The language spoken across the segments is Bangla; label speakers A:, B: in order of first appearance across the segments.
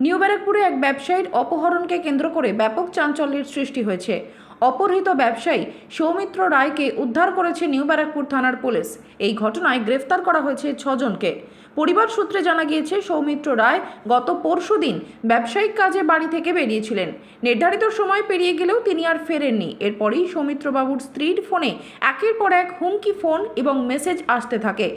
A: নিউ ব্যারাকপুরে এক ব্যবসায়ীর অপহরণকে কেন্দ্র করে ব্যাপক চাঞ্চল্যের সৃষ্টি হয়েছে। অপহৃত ব্যবসায়ী সৌমিত্র রায়কে উদ্ধার করেছে নিউ ব্যারাকপুর থানার পুলিশ। এই ঘটনায় গ্রেফতার করা হয়েছে ছজনকে। পরিবার সূত্রে জানা গিয়েছে, সৌমিত্র রায় গত পরশুদিন ব্যবসায়িক কাজে বাড়ি থেকে বেরিয়েছিলেন। নির্ধারিত সময় পেরিয়ে গেলেও তিনি আর ফেরেননি। এরপরেই সৌমিত্রবাবুর স্ত্রীর ফোনে একের পর এক হুমকি ফোন এবং মেসেজ আসতে থাকে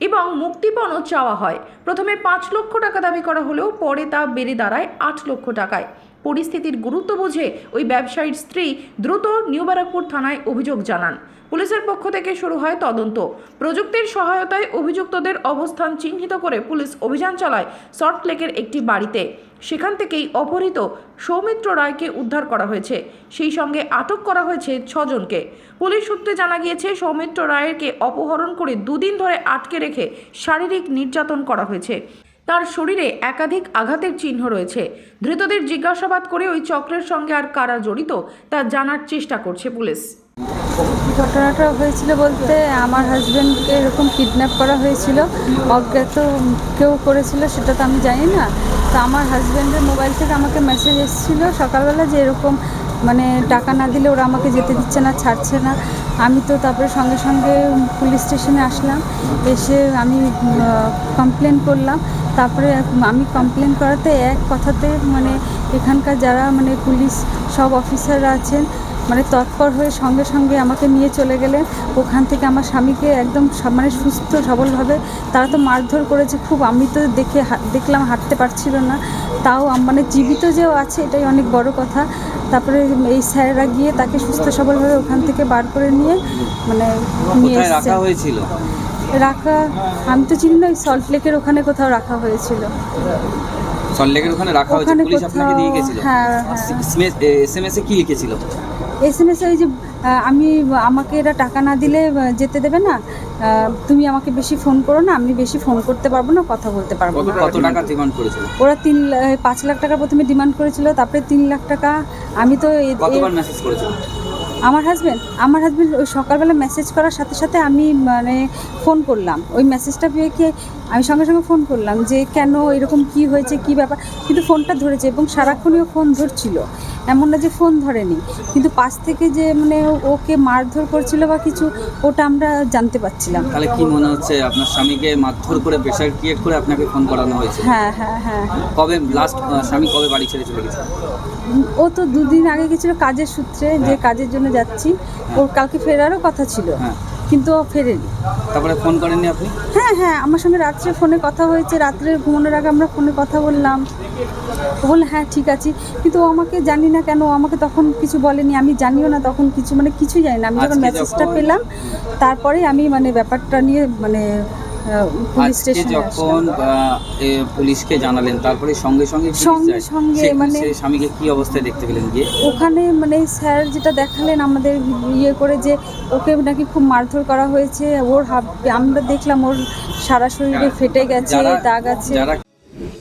A: এবং মুক্তিপণও চাওয়া হয়। প্রথমে পাঁচ লক্ষ টাকা দাবি করা হলেও পরে তা বেড়ে দাঁড়ায় আট লক্ষ টাকায়। পরিস্থিতির গুরুত্ব বুঝে ওই ব্যবসায়ীর স্ত্রী দ্রুত নিউ ব্যারাকপুর থানায় অভিযোগ জানান। পুলিশের পক্ষ থেকে শুরু হয় তদন্ত। প্রযুক্তির সহায়তায় অভিযুক্তদের অবস্থান চিহ্নিত করে পুলিশ অভিযান চালায় সল্টলেকের একটি বাড়িতে। সেখান থেকেই অপহৃত সৌমিত্র রায়কে উদ্ধার করা হয়েছে। সেই সঙ্গে আটক করা হয়েছে ছজনকে। পুলিশ সূত্রে জানা গিয়েছে, সৌমিত্র রায়েরকে অপহরণ করে দুদিন ধরে আটকে রেখে শারীরিক নির্যাতন করা হয়েছে। তার শরীরে একাধিক আঘাতের চিহ্ন রয়েছে। ধৃতদের জিজ্ঞাসাবাদ করে ওই চক্রের সঙ্গে আর কারা জড়িত, তা জানার চেষ্টা করছে পুলিশ।
B: ঘটনাটা হয়েছিল বলতে আমার হাজব্যান্ডকে এরকম কিডন্যাপ করা হয়েছিল। অজ্ঞাত কেউ করেছিল সেটা তো আমি জানি না। তো আমার হাজব্যান্ডের মোবাইল থেকে আমাকে মেসেজ এসেছিল সকালবেলা যে এরকম মানে টাকা না দিলে ওরা আমাকে যেতে দিচ্ছে না, ছাড়ছে না। আমি তো তারপরে সঙ্গে সঙ্গে পুলিশ স্টেশনে আসলাম। এসে আমি কমপ্লেন করলাম। তারপরে আমি কমপ্লেন করাতে এক কথাতে মানে এখানকার যারা মানে পুলিশ সব অফিসাররা আছেন মানে তৎপর হয়ে সঙ্গে সঙ্গে আমাকে নিয়ে চলে গেলেন। ওখান থেকে আমার স্বামীকে একদম মানে সুস্থ সবলভাবে তারা তো মারধর করেছে খুব আমি তো দেখে দেখলাম হাঁটতে পারছিল না। তাও মানে জীবিত যেও আছে এটাই অনেক বড় কথা। তারপরে এই স্যারেরা গিয়ে তাকে সুস্থ সবলভাবে ওখান থেকে বার করে নিয়ে মানে নিয়ে এসছে।
C: রাখা হয়েছিল?
B: রাখা আমি তো চিনি না ওই সল্ট লেকের ওখানে কোথাও রাখা হয়েছিল।
C: সল্টলেকের ওখানে রাখা হয়েছে পুলিশ আপনাকে দিয়ে গেছিল
B: হ্যাঁ, হ্যাঁ।
C: এস এম এস এ কি লিখেছিল?
B: এস এম এস ওই যে আমি আমাকে এরা টাকা না দিলে যেতে দেবে না। তুমি আমাকে বেশি ফোন করো না আমি বেশি ফোন করতে পারব না কথা বলতে পারব না।
C: কত টাকা ডিমান্ড করেছিল?
B: ওরা তিন পাঁচ লাখ টাকা প্রথমে ডিমান্ড করেছিল তারপরে তিন লাখ টাকা। আমি তো
C: কতবার মেসেজ করেছিল?
B: আমার হাজব্যান্ড আমার হাজব্যান্ড ওই সকালবেলা মেসেজ করার সাথে সাথে আমি মানে ফোন করলাম। ওই মেসেজটা পেয়ে কি আমি সঙ্গে সঙ্গে ফোন করলাম যে কেন এরকম কি হয়েছে, কি ব্যাপার? কিন্তু ফোনটা ধরেছে এবং সারাক্ষণই ফোন ধরছিল। এমন না যে ফোন ধরেনি। কিন্তু পাশ থেকে যে মানে ওকে মারধর করছিল বা কিছু ওটা আমরা জানতে পারছিলাম।
C: তাহলে কি মনে হচ্ছে আপনার স্বামীকে মারধর করে প্রেশার ক্রিয়েট করে আপনাকে ফোন করানো হয়েছে?
B: হ্যাঁ হ্যাঁ হ্যাঁ।
C: কবে লাস্ট স্বামী কবে বাড়ি ছেড়ে চলে গেছে?
B: ও তো দুদিন আগে গেছিল কাজের সূত্রে যে কাজের জন্য যাচ্ছি। ওর কালকে ফেরারও কথা ছিল
C: হ্যাঁ।
B: কিন্তু ও ফেরেনি।
C: তারপরে ফোন করেননি আপনি?
B: হ্যাঁ হ্যাঁ আমার সঙ্গে রাত্রে ফোনে কথা হয়েছে। রাত্রে ঘুমানোর আগে আমরা ফোনে কথা বললাম। বলল হ্যাঁ ঠিক আছে। কিন্তু ও আমাকে জানি না কেন আমাকে তখন কিছু বলেনি আমি জানিও না তখন কিছু মানে কিছুই জানি না। আমি যখন মেসেজটা পেলাম তারপরে আমি মানে ব্যাপারটা নিয়ে মানে পুলিশ স্টেশনে
C: যখন পুলিশকে জানালেন তারপরে সঙ্গে সঙ্গে
B: সঙ্গে সঙ্গে মানে-
C: স্বামীকে কি অবস্থায় দেখতে পেলেন গিয়ে?
B: ওখানে মানে স্যার যেটা দেখালেন আমাদের ইয়ে করে যে ওকে নাকি খুব মারধর করা হয়েছে ওর হাত আমরা দেখলাম ওর সারা শরীরে ফেটে গেছে দাগ আছে।